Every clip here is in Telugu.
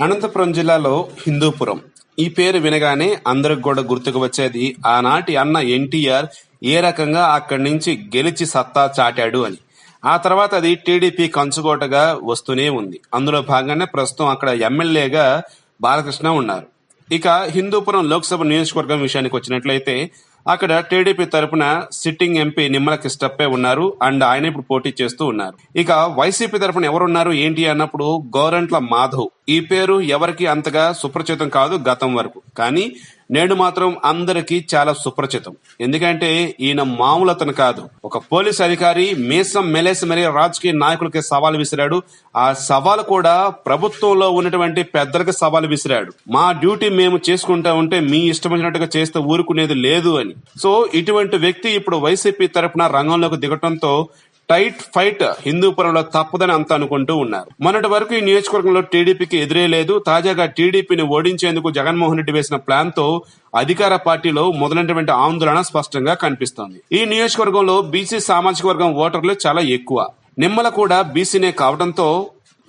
అనంతపురం జిల్లాలో హిందూపురం. ఈ పేరు వినగానే అందరికి కూడా గుర్తుకు వచ్చేది ఆనాటి అన్న ఎన్టీఆర్ ఏ రకంగా అక్కడి నుంచి గెలిచి సత్తా చాటాడు అని. ఆ తర్వాత అది టీడీపీ కంచుకోటగా వస్తూనే ఉంది. అందులో భాగంగానే ప్రస్తుతం అక్కడ ఎమ్మెల్యేగా బాలకృష్ణ ఉన్నారు. ఇక హిందూపురం లోక్సభ నియోజకవర్గం విషయానికి వచ్చినట్లయితే అక్కడ టీడీపీ తరపున సిట్టింగ్ ఎంపీ నిమ్మల కిష్టప్పే ఉన్నారు. అండ్ ఆయన ఇప్పుడు పోటీ చేస్తూ ఉన్నారు. ఇక వైసీపీ తరపున ఎవరున్నారు ఏంటి అన్నప్పుడు గోరంట్ల మాధవ్. ఈ పేరు ఎవరికి అంతగా సుప్రచితం కాదు గతం వరకు. కానీ నేడు మాత్రం అందరికీ చాలా సుపరిచితం. ఎందుకంటే ఈయన మామూలు అతను కాదు. ఒక పోలీస్ అధికారి మీసం మెలేసి మరీ రాజకీయ నాయకులకి సవాల్ విసిరాడు. ఆ సవాల్ కూడా ప్రభుత్వంలో ఉన్నటువంటి పెద్దలకు సవాల్ విసిరాడు. మా డ్యూటీ మేము చేసుకుంటా ఉంటే మీ ఇష్టం వచ్చినట్టుగా చేస్తే ఊరుకునేది లేదు అని. సో ఇటువంటి వ్యక్తి ఇప్పుడు వైసీపీ తరఫున రంగంలోకి దిగటంతో టైట్ ఫైట్ హిందూపురంలో తప్పదని అంతా అనుకుంటూ ఉన్నారు. మొన్నటి వరకు ఈ నియోజకవర్గంలో టీడీపీకి ఎదురే లేదు. తాజాగా టీడీపీని ఓడించేందుకు జగన్మోహన్ రెడ్డి వేసిన ప్లాన్తో అధికార పార్టీలో మొదలైనటువంటి ఆందోళన స్పష్టంగా కనిపిస్తోంది. ఈ నియోజకవర్గంలో బీసీ సామాజిక వర్గం ఓటర్లు చాలా ఎక్కువ. నిమ్మల కూడా బీసీనే కావడంతో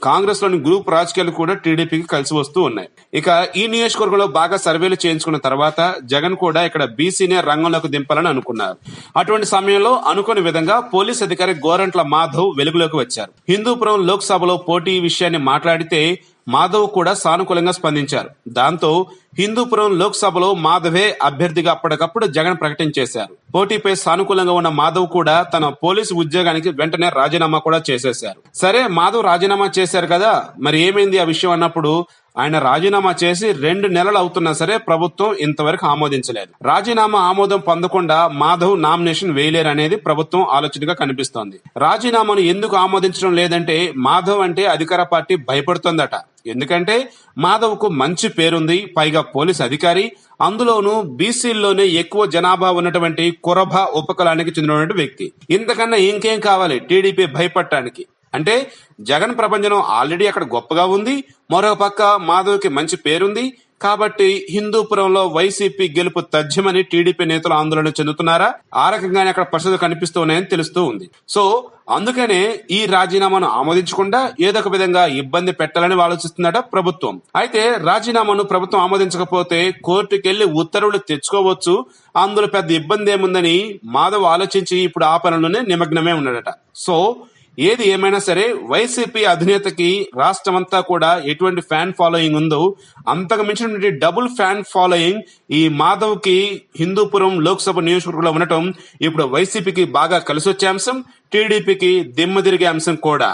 కాంగ్రెస్లోని గ్రూప్ రాజకీయాలు కూడా టీడీపీకి కలిసి వస్తూ ఉన్నాయి. ఇక ఈ నియోజకవర్గంలో బాగా సర్వేలు చేయించుకున్న తర్వాత జగన్ కూడా ఇక్కడ బీసీనే రంగంలోకి దింపాలని అనుకున్నారు. అటువంటి సమయంలో అనుకోని విధంగా పోలీస్ అధికారి గోరంట్ల మాధవ్ వెలుగులోకి వచ్చారు. హిందూపురం లోక్సభలో పోటీ విషయాన్ని మాట్లాడితే మాధవ్ కూడా సానుకూలంగా స్పందించారు. దాంతో హిందూపురం లోక్సభలో మాధవే అభ్యర్థిగా అప్పటికప్పుడు జగన్ ప్రకటించేశారు. పోటీపై సానుకూలంగా ఉన్న మాధవ్ కూడా తన పోలీసు ఉద్యోగానికి వెంటనే రాజీనామా కూడా చేసేశారు. సరే మాధవ్ రాజీనామా చేశారు కదా. మరి ఏమైంది ఆ విషయం అన్నప్పుడు ఆయన రాజీనామా చేసి రెండు నెలలు అవుతున్నా సరే ప్రభుత్వం ఇంతవరకు ఆమోదించలేదు. రాజీనామా ఆమోదం పొందకుండా మాధవ్ నామినేషన్ వేయలేరు అనేది ప్రభుత్వం ఆలోచనగా కనిపిస్తోంది. రాజీనామాను ఎందుకు ఆమోదించడం లేదంటే మాధవ్ అంటే అధికార పార్టీ భయపడుతోందట. ఎందుకంటే మాధవ్కు మంచి పేరుంది పైగా పోలీస్ అధికారి. అందులోనూ బీసీల్లోనే ఎక్కువ జనాభా ఉన్నటువంటి కురభ ఉపకులానికి చెందినటువంటి వ్యక్తి. ఇంతకన్నా ఇంకేం కావాలి? టీడీపీ భయపడటానికి. అంటే జగన్ ప్రపంచం ఆల్రెడీ అక్కడ గొప్పగా ఉంది మరో పక్క మాధవ్కి మంచి పేరుంది. కాబట్టి హిందూపురంలో వైసీపీ గెలుపు తథ్యమని టీడీపీ నేతలు ఆందోళన చెందుతున్నారా? ఆ రకంగానే అక్కడ పరిస్థితులు కనిపిస్తున్నాయని తెలుస్తూ ఉంది. సో అందుకనే ఈ రాజీనామాను ఆమోదించకుండా ఏదో ఒక విధంగా ఇబ్బంది పెట్టాలని ఆలోచిస్తుందట ప్రభుత్వం. అయితే రాజీనామాను ప్రభుత్వం ఆమోదించకపోతే కోర్టుకెళ్ళి ఉత్తర్వులు తెచ్చుకోవచ్చు. అందులో పెద్ద ఇబ్బంది ఏముందని మాధవ్ ఆలోచించి ఇప్పుడు ఆ పనుల్లోనే నిమగ్నమే ఉన్నాడట. సో ఏది ఏమైనా సరే వైసీపీ అధినేతకి రాష్ట్రమంతా కూడా ఎటువంటి ఫ్యాన్ ఫాలోయింగ్ ఉందో అంతకు మించినటువంటి డబుల్ ఫ్యాన్ ఫాలోయింగ్ ఈ మాధవ్కి హిందూపురం లోక్సభ నియోజకవర్గంలో ఉండటం ఇప్పుడు వైసీపీకి బాగా కలిసొచ్చే అంశం టీడీపీకి దిమ్మ తిరిగే అంశం కూడా.